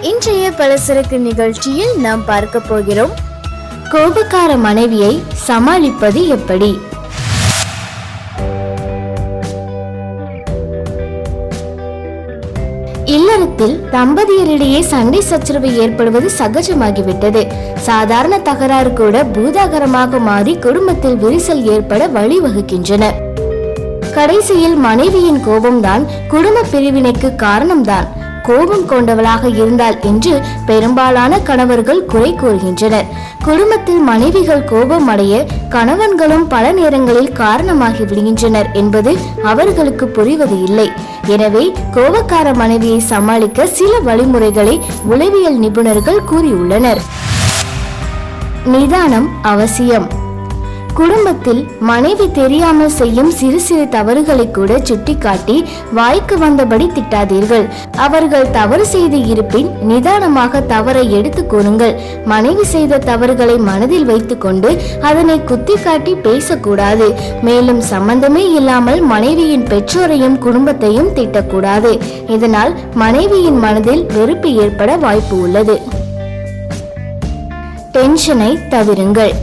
இன்றைய பலசரக்கு நிகழ்ச்சியில் நாம் பார்க்க போகிறோம். கோபக்கார மனைவியை சமாளிப்பது எப்படி? இல்லறத்தில் தம்பதியரிடையே சண்டை சச்சரவு ஏற்படுவது சகஜமாகிவிட்டது. சாதாரண தகராறு கூட பூதாகரமாக மாறி குடும்பத்தில் விரிசல் ஏற்பட வழிவகுக்கின்றன. கடைசியில் மனைவியின் கோபம்தான் குடும்ப பிரிவினைக்கு காரணம்தான். கோபம் கொண்டவளாக இருந்தால் என்று பெரும்பாலான கணவர்கள் குறை கூறுகின்றனர். குடும்பத்தில் மனைவிகள் கோபம் அடைய கணவன்களும் பல நேரங்களில் காரணமாகி விடுகின்றனர் என்பது அவர்களுக்கு புரிவது இல்லை. எனவே கோபக்கார மனைவியை சமாளிக்க சில வழிமுறைகளை உளவியல் நிபுணர்கள் கூறியுள்ளனர். நிதானம் அவசியம். குடும்பத்தில் மனைவி தெரியாமல் செய்யும் சிறு சிறு தவறுகளை கூட சுட்டிக்காட்டி வாய்க்கு வந்தபடி திட்டாதீர்கள். அவர்கள் தவறு செய்து இருப்பின் நிதானமாக தவறை எடுத்து கூறுங்கள். மனைவி செய்த தவறுகளை மனதில் வைத்துக்கொண்டு அதனை குத்தி காட்டி பேசக்கூடாது. மேலும் சம்பந்தமே இல்லாமல் மனைவியின் பெற்றோரையும் குடும்பத்தையும் திட்டக்கூடாது. இதனால் மனைவியின் மனதில் வெறுப்பு ஏற்பட வாய்ப்பு உள்ளது. டென்ஷனை தவிருங்கள்.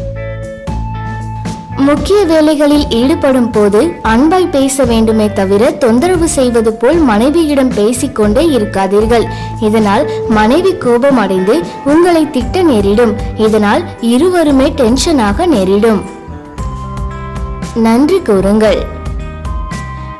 முக்கிய வேலைகளில் ஈடுபடும் போது அன்பாய் பேச வேண்டுமே தவிர தொந்தரவு செய்வது போல் மனைவியிடம் பேசிக்கொண்டே இருக்காதீர்கள். இதனால் மனைவி கோபம் அடைந்து உங்களை திட்ட நேரிடும். இதனால் இருவருமே டென்ஷனாக நேரிடும். நன்றி கூறுங்கள்.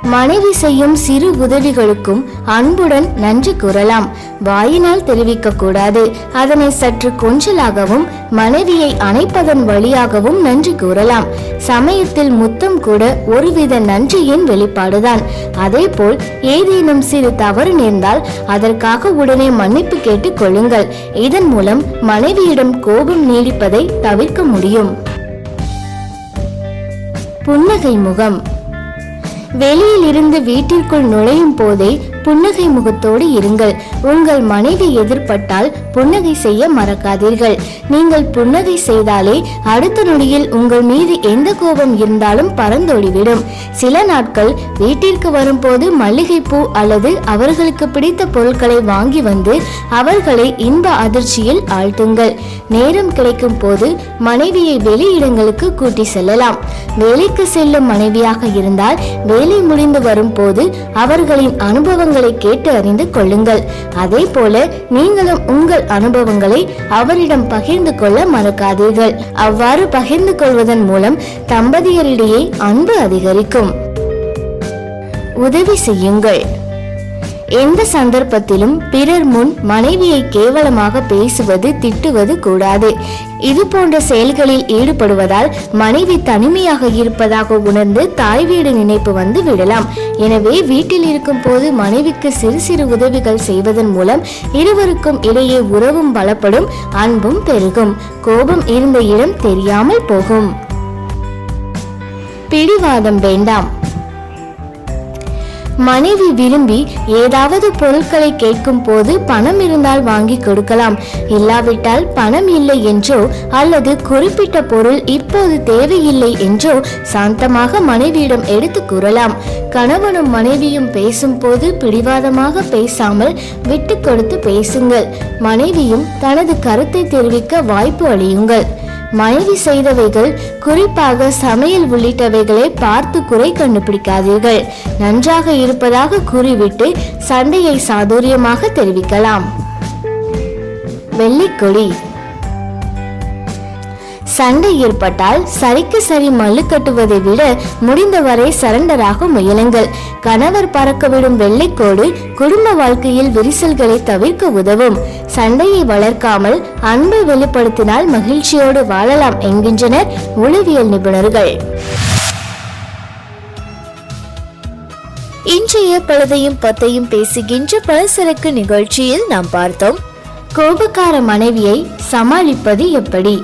மனைவி செய்யும் சிறு உதவிகளுக்கும் அன்புடன் நன்றி கூறலாம். வாயினால் தெரிவிக்க கூடாது அதனை சற்று கொஞ்சலாகவும் மனைவியை அணைப்பதன் வழியாகவும் நன்றி கூறலாம். சமயத்தில் முத்தம் கூட ஒருவித நன்றியின் வெளிப்பாடுதான். அதேபோல் ஏதேனும் சிறு தவறு நேர்ந்தால் அதற்காக உடனே மன்னிப்பு கேட்டுக் கொள்ளுங்கள். இதன் மூலம் மனைவியிடம் கோபம் நீடிப்பதை தவிர்க்க முடியும். புன்னகை முகம். வெளியில் இருந்து வீட்டிற்குள் நுழையும் போதே புன்னகை முகத்தோடு இருங்கள். உங்கள் மனைவி எதிர்பட்டால் புன்னகை செய்ய மறக்காதீர்கள். நீங்கள் புன்னகை செய்தாலே அடுத்த நொடியில் உங்கள் மீது எந்த கோபம் இருந்தாலும் பறந்தோடிவிடும். சில நாட்கள் வீட்டிற்கு வரும்போது மல்லிகைப்பூ அல்லது அவர்களுக்கு பிடித்த பொருட்களை வாங்கி வந்து அவர்களை இன்ப அதிர்ச்சியில் ஆழ்த்துங்கள். நேரம் கிடைக்கும் போது மனைவியை வெளியிடங்களுக்கு கூட்டி செல்லலாம். வேலைக்கு செல்லும் மனைவியாக இருந்தால் வேலை முடிந்து வரும்போது அவர்களின் அனுபவங்களை கேட்டு அறிந்து கொள்ளுங்கள். அதே போல நீங்களும் உங்கள் அனுபவங்களை அவரிடம் பகிர்ந்து கொள்ள மறக்காதீர்கள். அவ்வாறு பகிர்ந்து கொள்வதன் மூலம் தம்பதியரிடையே அன்பு அதிகரிக்கும். உதவி செய்யுங்கள். எந்த சந்தர்ப்பத்திலும் பிறர் முன் மனைவியை கேவலமாக பேசுவது திட்டுவது கூடாது. இது போன்ற செயல்களில் ஈடுபடுவதால் மனைவி தனிமையாக இருப்பதாக உணர்ந்து தாய் வீடு நினைப்பு வந்து விடலாம். எனவே வீட்டில் இருக்கும் போது மனைவிக்கு சிறு சிறு உதவிகள் செய்வதன் மூலம் இருவருக்கும் இடையே உறவும் பலப்படும் அன்பும் பெருகும். கோபம் இருந்த இடம் தெரியாமல் போகும். பிடிவாதம் வேண்டாம். மனைவி விரும்பி ஏதாவது பொருட்களை கேட்கும் போது பணம் இருந்தால் வாங்கி கொடுக்கலாம். இல்லாவிட்டால் பணம் இல்லை என்றோ அல்லது குறிப்பிட்ட பொருள் இப்போது தேவையில்லை என்றோ சாந்தமாக மனைவியிடம் எடுத்து கூறலாம். கணவனும் மனைவியும் பேசும்போது பிடிவாதமாக பேசாமல் விட்டு கொடுத்து பேசுங்கள். மனைவியும் தனது கருத்தை தெரிவிக்க வாய்ப்பு அளியுங்கள். மனைவி செய்தவைகள் குறிப்பாக சமையல் உள்ளிட்டவைகளை பார்த்து குறை கண்டுபிடிக்காதீர்கள். நன்றாக இருப்பதாக கூறிவிட்டு சண்டையை சாதுரியமாக தெரிவிக்கலாம். வெள்ளிக்கொடி. சண்டை ஏற்பட்டால் சரிக்கு சரி மல்லு கட்டுவதை விட முடிந்தவரை சரண்டராக முயலுங்கள். கணவர் பறக்கவிடும் வெள்ளைக்கோடு குடும்ப வாழ்க்கையில் விரிசல்களை தவிர்க்க உதவும். சண்டையை வளர்க்காமல் அன்பை வெளிப்படுத்தினால் மகிழ்ச்சியோடு வாழலாம் என்கின்றனர் உளவியல் நிபுணர்கள். இன்றைய பழுதையும் பத்தையும் பேசுகின்ற பலசரக்கு நிகழ்ச்சியில் நாம் பார்த்தோம். கோபக்கார மனைவியை சமாளிப்பது எப்படி?